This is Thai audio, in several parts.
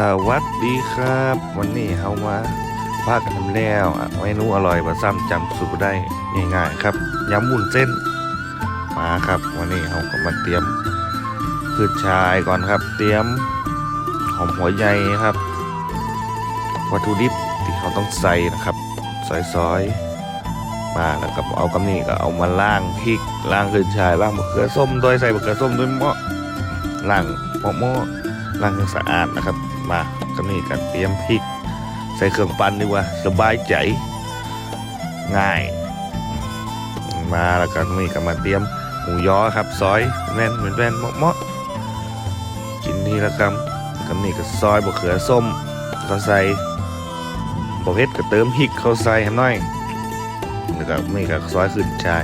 สวัสดีครับ วันนี้เฮามาพากันทำแล้วเมนูอร่อยประซ้ำจำสูตรได้ง่ายๆครับยำมุนเส้น มาครับ วันนี้เฮาก็มาเตรียมพืชชายก่อนครับ เตรียมหอมหัวใหญ่ครับ วัตถุดิบที่เขาต้องใส่นะครับซอยๆมาแล้วก็เอากำนี่ก็เอามาล่างพริกล่างขึ้นชายล่างมะเขือส้มโดยใส่มะเขือส้มด้วยหม้อล่างหม้อหม้อ ล้างให้สะอาดนะครับ มาก็นี่กันเตรียมพริก ใส่เครื่องปั้นดีกว่าสบายใจง่าย มาแล้วก็นี่ก็มาเตรียมหมูยอครับซอยแว่นเหมือนแว่นเหมาะๆกินที่ละคำกับนี่ก็ซอยบะเขือส้มก็ใส่บะเพ็ดก็เติมพริกเข้าใส่หหน่อยแล้วก็นี่ก็ซอยขึ้นชาย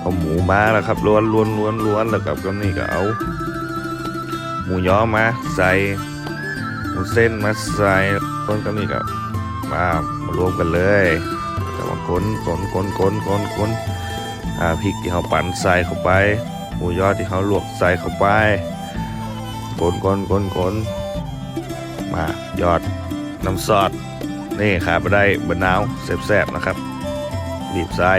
เอาหมูมาแล้วครับล้วนล้วนล้วนล้วนแล้วก็ก็นี่ก็เอา หมูยอมาใส่หมูเส้นมาใส่ต้นก็นี่ก็มามารวมกันเลยแต่ว่าคนคนคนคนคนคนอ่าพริกที่เขาปั่นใส่เข้าไป หมูยอที่เขาลวกใส่เข้าไปคนคนคนคนมายอดน้ำซอสนี่ขาดไปได้บะนาวแซ่บๆนะครับบีบใส่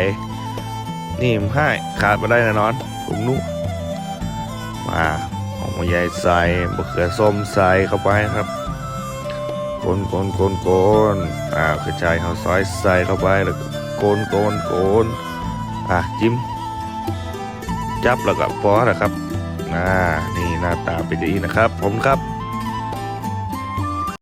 นี่มให้ขาดไปได้แน่นอนผมนุมา หอมใหญ่ใส่มะเขือส้มใส่เข้าไปครับโกนโกนโกนโกนอ่ากระจายข้าวซอยใส่เข้าไปแล้วก็โกนโกนโกนอะจิ้มจับแล้วก็พอนะครับอ่านี่หน้าตาเป็นอย่างนี้นะครับ ผมครับ